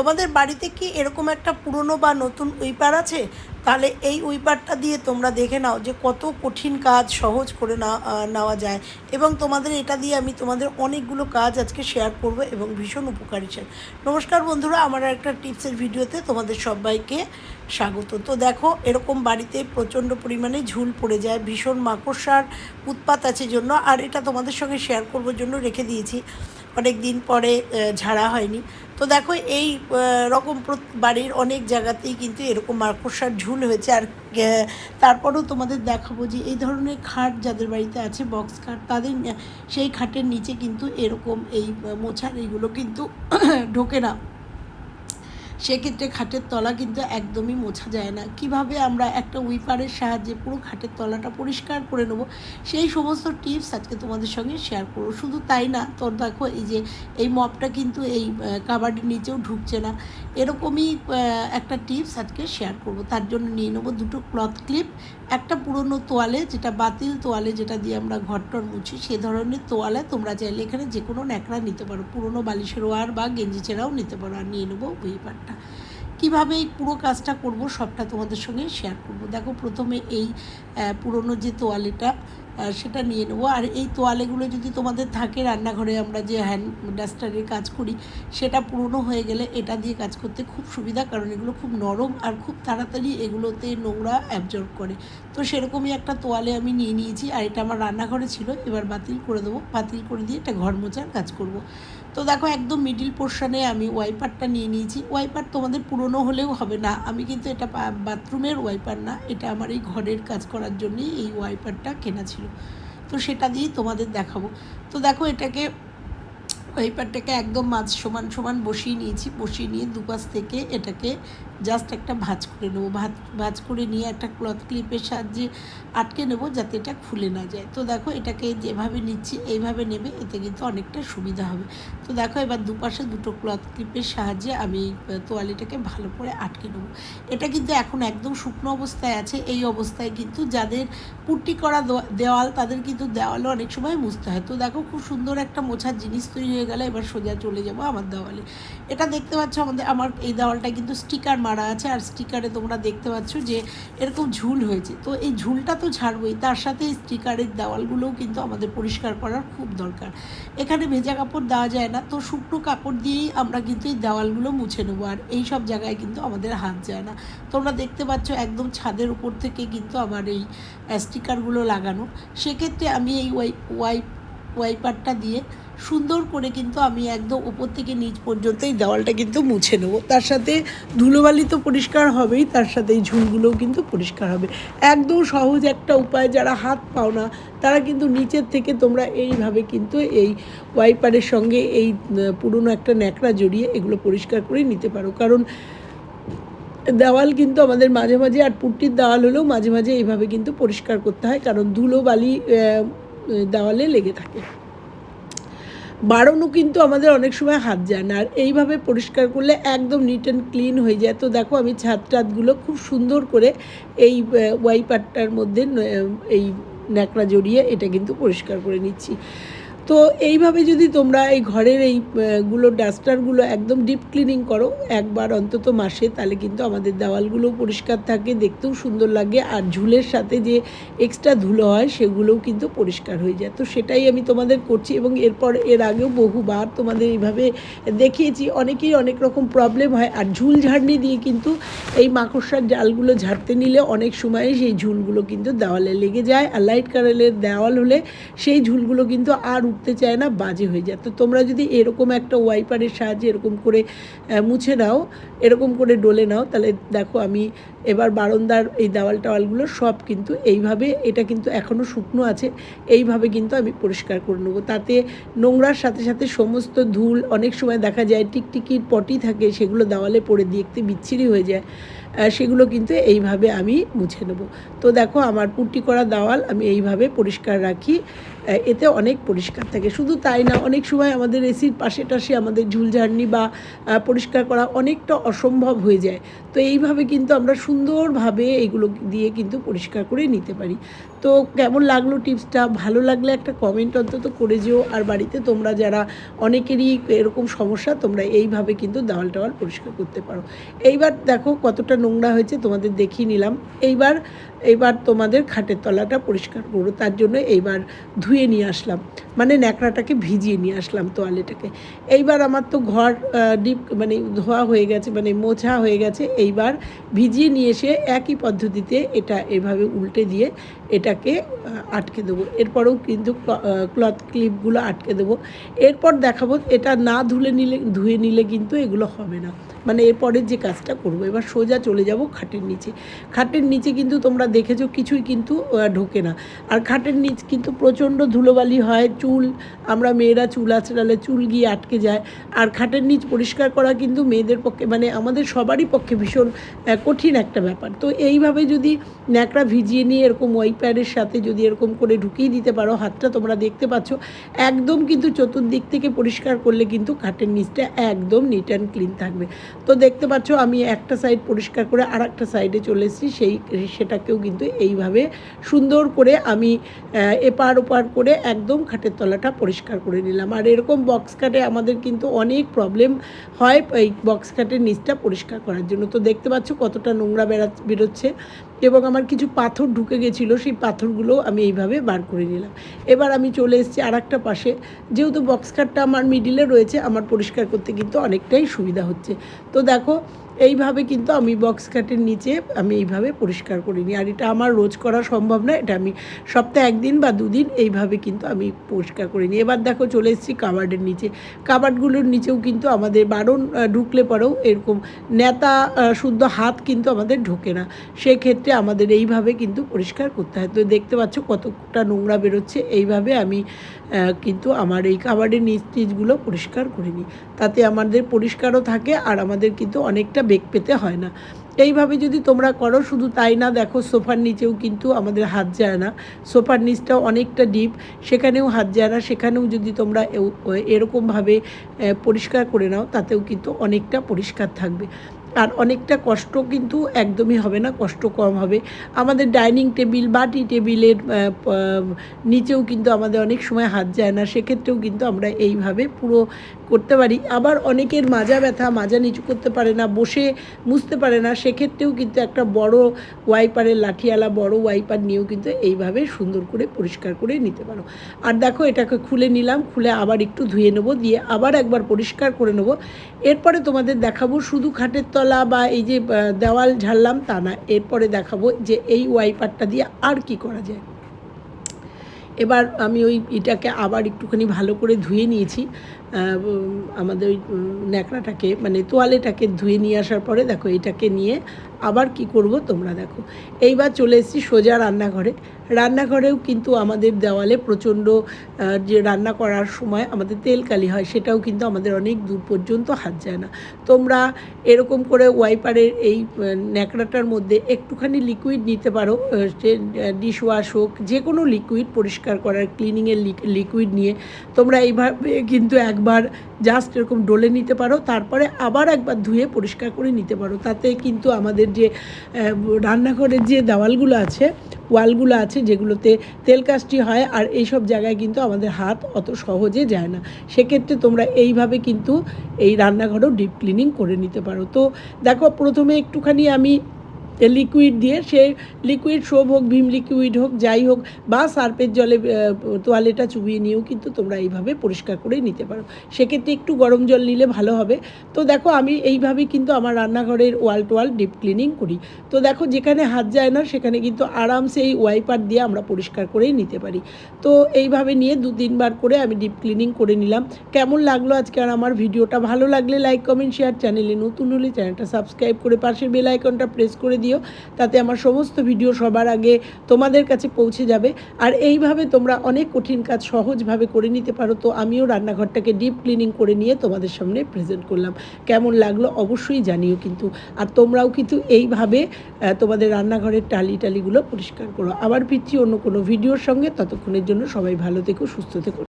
তোমাদের বাড়িতে কি এরকম একটা পুরনো বা নতুন উইপার আছে? তাহলে এই উইপারটা দিয়ে তোমরা দেখে নাও যে কত কঠিন কাজ সহজ করে না নেওয়া যায়। এবং তোমাদের এটা দিয়ে আমি তোমাদের অনেকগুলো কাজ আজকে শেয়ার করব এবং ভীষণ উপকারী নমস্কার বন্ধুরা, আমার একটা টিপসের ভিডিওতে তোমাদের সবাইকে স্বাগত। তো দেখো, এরকম বাড়িতে প্রচণ্ড পরিমাণে ঝুল পড়ে যায়, ভীষণ মাকড়সার উৎপাত আছে জন্য। আর এটা তোমাদের সঙ্গে শেয়ার করবার জন্য রেখে দিয়েছি। অনেক দিন পরে ঝাড়া হয়নি। তো দেখো, এই রকম বাড়ির অনেক জায়গাতেই কিন্তু এরকম মাকড়সার ঝুল হয়েছে। আর তারপরেও তোমাদের দেখাবো যে এই ধরনের খাট যাদের বাড়িতে আছে বক্স খাট, তাদের সেই খাটের নিচে কিন্তু এরকম এই মোছার এইগুলো কিন্তু ঢোকে না। সেক্ষেত্রে খাটের তলা কিন্তু একদমই মোছা যায় না। কীভাবে আমরা একটা উইপারের সাহায্যে পুরো খাটের তলাটা পরিষ্কার করে নেব, সেই সমস্ত টিপস আজকে তোমাদের সঙ্গে শেয়ার করব। শুধু তাই না, তোর দেখো এই যে, এই মপটা কিন্তু এই কাবাডির নিচেও ঢুকছে না। এরকমই একটা টিপস আজকে শেয়ার করব। তার জন্য নিয়ে নেব দুটো ক্লথ ক্লিপ একটা পুরনো তোয়ালে, যেটা বাতিল তোয়ালে যেটা দিয়ে আমরা ঘরটর মুছি, সে ধরনের তোয়ালে তোমরা চাইলে এখানে যে কোনো ন্যাকড়া নিতে পারো। পুরনো বালিশের ওয়ার বা গেঞ্জি ছেঁড়াও নিতে পারো। আর নিয়ে নেব উইপারটা। কীভাবে এই পুরো কাজটা করব সবটা তোমাদের সঙ্গে শেয়ার করব। দেখো প্রথমে এই পুরনো যে তোয়ালেটা সেটা নিয়ে নেব। আর এই তোয়ালেগুলো যদি তোমাদের থাকে রান্নাঘরে আমরা যে হ্যান্ড ডাস্টারের কাজ করি, সেটা পুরনো হয়ে গেলে এটা দিয়ে কাজ করতে খুব সুবিধা, কারণ এগুলো খুব নরম আর খুব তাড়াতাড়ি এগুলোতে নোংরা অ্যাবজর্ব করে। তো সেরকমই একটা তোয়ালে আমি নিয়ে নিয়েছি, আর এটা আমার রান্নাঘরে ছিল। এবার বাতিল করে দেবো। বাতিল করে দিয়ে এটা ঘর মোছার কাজ করব। তো দেখো, একদম মিডিল পোর্শনে আমি ওয়াইপারটা নিয়ে নিয়েছি। ওয়াইপার তোমাদের পুরনো হলেও হবে না। আমি কিন্তু এটা বাথরুমের ওয়াইপার না, এটা আমার এই ঘরের কাজ করার জন্যই এই ওয়াইপারটা কেনা ছিল। তো সেটা দিয়েই তোমাদের দেখাবো। তো দেখো, এটাকে ওয়াইপারটাকে একদম মাছ সমান সমান বসিয়ে নিয়েছি। বসিয়ে নিয়ে দুপাশ থেকে এটাকে জাস্ট একটা ভাঁজ করে নেব। ভাঁজ ভাঁজ করে নিয়ে একটা ক্লথ ক্লিপের সাহায্যে আটকে নেব যাতে এটা খুলে না যায়। তো দেখো এটাকে যেভাবে নিচ্ছি, এইভাবে নেবে, এতে কিন্তু অনেকটা সুবিধা হবে। তো দেখো এবার দুপাশে দুটো ক্লথ ক্লিপের সাহায্যে আমি তোয়ালিটাকে ভালো করে আটকে নেব। এটা কিন্তু এখন একদম শুকনো অবস্থায় আছে। এই অবস্থায় কিন্তু যাদের পুট্টি করা দেওয়াল, তাদের কিন্তু দেওয়ালে অনেক সময় মুছতে হয়। তো দেখো খুব সুন্দর একটা মোছার জিনিস তৈরি হয়ে গেলে। এবার সোজা চলে যাব আমার দেওয়ালে। এটা দেখতে পাচ্ছ আমাদের, আমার এই দেওয়ালটা কিন্তু স্টিকার মারা আছে আর স্টিকারে তোমরা দেখতে পাচ্ছ যে এরকম ঝুল হয়েছে। তো এই ঝুলটা তো ছাড়বই তার সাথে স্টিকারের দেওয়ালগুলোও কিন্তু আমাদের পরিষ্কার করার খুব দরকার। এখানে ভেজা কাপড় দেওয়া যায় না, তো শুকনো কাপড় দিয়েই আমরা কিন্তু এই দেওয়ালগুলো মুছে নেব আর এই সব জায়গায় কিন্তু আমাদের হাত যায় না। তোমরা দেখতে পাচ্ছ একদম ছাদের উপর থেকে কিন্তু আমার এই স্টিকারগুলো লাগানো। সেক্ষেত্রে আমি এই ওয়াই ওয়াইপ ওয়াইপারটা দিয়ে সুন্দর করে কিন্তু আমি একদম উপর থেকে নিচ পর্যন্ত এই দেওয়ালটা কিন্তু মুছে নেব। তার সাথে ধুলোবালি তো পরিষ্কার হবেই, তার সাথে এই ঝুলগুলোও কিন্তু পরিষ্কার হবে। একদম সহজ একটা উপায়, যারা হাত পাও না, তারা কিন্তু নিচের থেকে তোমরা এইভাবে কিন্তু এই ওয়াইপারের সঙ্গে এই পুরনো একটা ন্যাকড়া জড়িয়ে এগুলো পরিষ্কার করে নিতে পারো। কারণ দেওয়াল কিন্তু আমাদের মাঝে মাঝে আর পুট্টির দেওয়াল হলেও মাঝে মাঝে এইভাবে কিন্তু পরিষ্কার করতে হয়, কারণ ধুলো বালি দেওয়ালে লেগে থাকে। বাড়ানো কিন্তু আমাদের অনেক সময় হাত যায় না। আর এইভাবে পরিষ্কার করলে একদম নিট অ্যান্ড ক্লিন হয়ে যায়। তো দেখো আমি ছাদ টাদগুলো খুব সুন্দর করে এই ওয়াইপারটার মধ্যে এই ন্যাকড়া জড়িয়ে এটা কিন্তু পরিষ্কার করে নিচ্ছি। তো এইভাবে যদি তোমরা এই ঘরের এই আহ, গুলো ডাস্টারগুলো একদম ডিপ ক্লিনিং করো একবার অন্তত মাসে তাহলে কিন্তু আমাদের দেওয়ালগুলোও পরিষ্কার থাকে দেখতেও সুন্দর লাগে আর ঝুলের সাথে যে এক্সট্রা ধুলো হয় সেগুলোও কিন্তু পরিষ্কার হয়ে যায়। তো সেটাই আমি তোমাদের করছি এবং এরপর এর আগেও বহুবার তোমাদের এইভাবে দেখিয়েছি অনেকেই অনেক রকম প্রবলেম হয় আর ঝুল ঝাড়নি দিয়ে কিন্তু এই মাকড়সার জালগুলো ঝাড়তে নিলে অনেক সময় সেই ঝুলগুলো কিন্তু দেওয়ালে লেগে যায় আর লাইট কালারের দেওয়াল হলে সেই ঝুলগুলো কিন্তু আর উঠতে চায় না, বাজে হয়ে যায়। তো তোমরা যদি এরকম একটা ওয়াইপারের সাহায্যে এরকম করে মুছে নাও, এরকম করে ডলে নাও, তাহলে দেখো আমি এবার বারান্দার এই দেওয়াল টাওয়ালগুলো সব কিন্তু এইভাবে, এটা কিন্তু এখনও শুকনো আছে, এইভাবে কিন্তু আমি পরিষ্কার করে নেব। তাতে নোংরার সাথে সাথে সমস্ত ধুল অনেক সময় দেখা যায়, টিকটিকির পটি থাকে, সেগুলো দেওয়ালে পড়ে দিয়ে দেখতে বিচ্ছিরি হয়ে যায়। সেগুলো কিন্তু এইভাবে আমি মুছে নেব। তো দেখো, আমার পুট্টি করা দেওয়াল আমি এইভাবে পরিষ্কার রাখি। এতে অনেক পরিষ্কার থাকে। শুধু তাই না, অনেক সময় আমাদের এসির পাশে টাশে আমাদের ঝুলঝাড়নি বা পরিষ্কার করা অনেকটা অসম্ভব হয়ে যায়। তো এইভাবে কিন্তু আমরা সুন্দরভাবে এইগুলো দিয়ে কিন্তু পরিষ্কার করে নিতে পারি। তো কেমন লাগল টিপসটা? ভালো লাগলে একটা কমেন্ট অন্তত করে যেও। আর বাড়িতে তোমরা যারা অনেকেরই এরকম সমস্যা, তোমরা এইভাবে কিন্তু দেওয়াল টাওয়াল পরিষ্কার করতে পারো। এইবার দেখো কতটা নোংরা হয়েছে, তোমাদের দেখিয়ে নিলাম। এইবার এইবার তোমাদের খাটের তলাটা পরিষ্কার করো তার জন্য এইবার ধুয়ে নিয়ে আসলাম। মানে ন্যাকড়াটাকে ভিজিয়ে নিয়ে আসলাম তোয়ালেটাকে এইবার আমার তো ঘর ডিপ মানে ধোয়া হয়ে গেছে মানে মোছা হয়ে গেছে। এইবার ভিজিয়ে নিয়ে এসে একই পদ্ধতিতে এটা এভাবে উল্টে দিয়ে এটাকে আটকে দেবো। এরপরেও কিন্তু ক্লথ ক্লিপগুলো আটকে দেবো। এরপর দেখাবো, এটা না ধুলে নিলে, ধুয়ে নিলে কিন্তু এগুলো হবে না। মানে এরপরের যে কাজটা করব, এবার সোজা চলে যাব খাটের নিচে। খাটের নিচে কিন্তু তোমরা দেখেছ কিছুই কিন্তু ঢোকে না। আর খাটের নিচ কিন্তু প্রচণ্ড ধুলোবালি হয়, চুল, আমরা মেয়েরা চুল আঁচড়ালে চুল গিয়ে আটকে যায়। আর খাটের নিচ পরিষ্কার করা কিন্তু মেয়েদের পক্ষে মানে আমাদের সবারই পক্ষে ভীষণ কঠিন একটা ব্যাপার। তো এইভাবে যদি ন্যাকড়া ভিজিয়ে নিয়ে এরকম ওয়াইপ্যাডের সাথে যদি এরকম করে ঢুকিয়ে দিতে পারো, হাতটা তোমরা দেখতে পাচ্ছ, একদম কিন্তু চতুর্দিক থেকে পরিষ্কার করলে কিন্তু খাটের নিচটা একদম নিট অ্যান্ড ক্লিন থাকবে। তো দেখতে পাচ্ছ, আমি একটা সাইড পরিষ্কার করে আর একটা সাইডে চলে এসেছি। সেই সেটাকেও কিন্তু এইভাবে সুন্দর করে আমি এপার ওপার করে একদম খাটের তলাটা পরিষ্কার করে নিলাম। আর এরকম বক্স কাটে আমাদের কিন্তু অনেক প্রবলেম হয় এই বক্স কাটের নিচটা পরিষ্কার করার জন্য। তো দেখতে পাচ্ছ কতটা নোংরা বেড়া, বেরোচ্ছে। এবং আমার কিছু পাথর ঢুকে গেছিল, সেই পাথরগুলো আমি এইভাবে বার করে নিলাম। এবার আমি চলে এসেছি আর একটা পাশে। যেহেতু বক্স কাটটা আমার মিডিলে রয়েছে, আমার পরিষ্কার করতে কিন্তু অনেকটাই সুবিধা হচ্ছে। তো দেখো এইভাবে কিন্তু আমি বক্স কাটের নিচে আমি এইভাবে পরিষ্কার করে নিই আর এটা আমার রোজ করা সম্ভব না, এটা আমি সপ্তাহে একদিন বা দুদিন এইভাবে কিন্তু আমি পরিষ্কার করে নিই এবার দেখো চলে এসেছি কাবার্ডের নিচে। কাবার্ডগুলোর নিচেও কিন্তু আমাদের বারণ ঢুকলে পরেও এরকম নেতা শুদ্ধ হাত কিন্তু আমাদের ঢোকে না। সেক্ষেত্রে আমাদের এইভাবে কিন্তু পরিষ্কার করতে হয়। তো দেখতে পাচ্ছ কতটা নোংরা বেরোচ্ছে। এইভাবে আমি কিন্তু আমার এই কাবার্ডের নিচ টিচগুলো পরিষ্কার করে নিই তাতে আমাদের পরিষ্কারও থাকে আর আমাদের কিন্তু অনেকটা বেগ পেতে হয় না। এইভাবে যদি তোমরা করো, শুধু তাই না, দেখো সোফার নিচেও কিন্তু আমাদের হাত যায় না। সোফার নিচটাও অনেকটা ডিপ, সেখানেও হাত যায় না, সেখানেও যদি তোমরা এরকমভাবে পরিষ্কার করে নাও, তাতেও কিন্তু অনেকটা পরিষ্কার থাকবে। আর অনেকটা কষ্ট কিন্তু একদমই হবে না, কষ্ট কম হবে। আমাদের ডাইনিং টেবিল, বাটি টেবিলের নিচেও কিন্তু আমাদের অনেক সময় হাত যায় না, সেক্ষেত্রেও কিন্তু আমরা এইভাবে পুরো করতে পারি। আবার অনেকের মাজা ব্যথা, মাজা নিচু করতে পারে না, বসে মুছতে পারে না, সেক্ষেত্রেও কিন্তু একটা বড় ওয়াইপারের লাঠিয়ালা, বড় ওয়াইপার নিয়েও কিন্তু এইভাবে সুন্দর করে পরিষ্কার করে নিতে পারো। আর দেখো, এটাকে খুলে নিলাম, খুলে আবার একটু ধুয়ে নেব, দিয়ে আবার একবার পরিষ্কার করে নেব। এরপরে তোমাদের দেখাবো শুধু খাটের তলা বা এই যে দেওয়াল ঝাড়লাম তা না। এরপরে দেখাবো যে এই ওয়াইপারটা দিয়ে আর কি করা যায়। এবার আমি ওই এটাকে আবার একটুখানি ভালো করে ধুয়ে নিয়েছি। আমাদের ওই ন্যাকড়াটাকে মানে তোয়ালেটাকে ধুয়ে নিয়ে আসার পরে দেখো, এটাকে নিয়ে আবার কি করব তোমরা দেখো। এইবার চলে এসেছি সোজা রান্নাঘরে। রান্নাঘরেও কিন্তু আমাদের দেওয়ালে প্রচণ্ড যে রান্না করার সময় আমাদের তেল কালি হয়, সেটাও কিন্তু আমাদের অনেক দূর পর্যন্ত হাত যায় না। তোমরা এরকম করে ওয়াইপারের এই ন্যাকড়াটার মধ্যে একটুখানি লিকুইড নিতে পারো। ডিশ ওয়াশ হোক, যে কোনো লিকুইড পরিষ্কার করার ক্লিনিংয়ের লিকুইড নিয়ে তোমরা এইভাবে কিন্তু একবার জাস্ট এরকম ডলে নিতে পারো। তারপরে আবার একবার ধুয়ে পরিষ্কার করে নিতে পারো। তাতে কিন্তু আমাদের যে রান্নাঘরের যে দেওয়ালগুলো আছে, ওয়ালগুলো আছে যেগুলোতে তেল কাজটি হয় আর এইসব জায়গায় কিন্তু আমাদের হাত অত সহজে যায় না। সেক্ষেত্রে তোমরা এইভাবে কিন্তু এই রান্নাঘরও ডিপ ক্লিনিং করে নিতে পারো। তো দেখো, প্রথমে একটুখানি আমি লিকুইড দিয়ে, সে লিকুইড সোপ হোক, ভীম লিকুইড হোক, যাই হোক, বা সার্পের জলে তোয়ালেটা চুবিয়ে নিয়েও কিন্তু তোমরা এইভাবে পরিষ্কার করে নিতে পারো। সেক্ষেত্রে একটু গরম জল নিলে ভালো হবে। তো দেখো, আমি এইভাবেই কিন্তু আমার রান্নাঘরের ওয়াল টোয়াল ডিপ ক্লিনিং করি। তো দেখো, যেখানে হাত যায় না, সেখানে কিন্তু আরামসে এই ওয়াইপার দিয়ে আমরা পরিষ্কার করেই নিতে পারি। তো এইভাবে নিয়ে দু তিনবার করে আমি ডিপ ক্লিনিং করে নিলাম। কেমন লাগল আজকে আর আমার ভিডিওটা? ভালো লাগলে লাইক কমেন্ট শেয়ার চ্যানেলে নতুন হলে চ্যানেলটা সাবস্ক্রাইব করে পাশের বেল আইকনটা প্রেস করে দিও। তাতে আমার সমস্ত ভিডিও সবার আগে তোমাদের কাছে পৌঁছে যাবে। আর এইভাবে তোমরা অনেক কঠিন কাজ সহজভাবে করে নিতে পারো। তো আমিও রান্নাঘরটাকে ডিপ ক্লিনিং করে নিয়ে তোমাদের সামনে প্রেজেন্ট করলাম। কেমন লাগল অবশ্যই জানিও কিন্তু। আর তোমরাও কিন্তু এইভাবে তোমাদের রান্নাঘরের টালি টালিগুলো পরিষ্কার করো। আবার ফিরছি অন্য কোনো ভিডিওর সঙ্গে। ততক্ষণের জন্য সবাই ভালো থেকো, সুস্থ থেকো।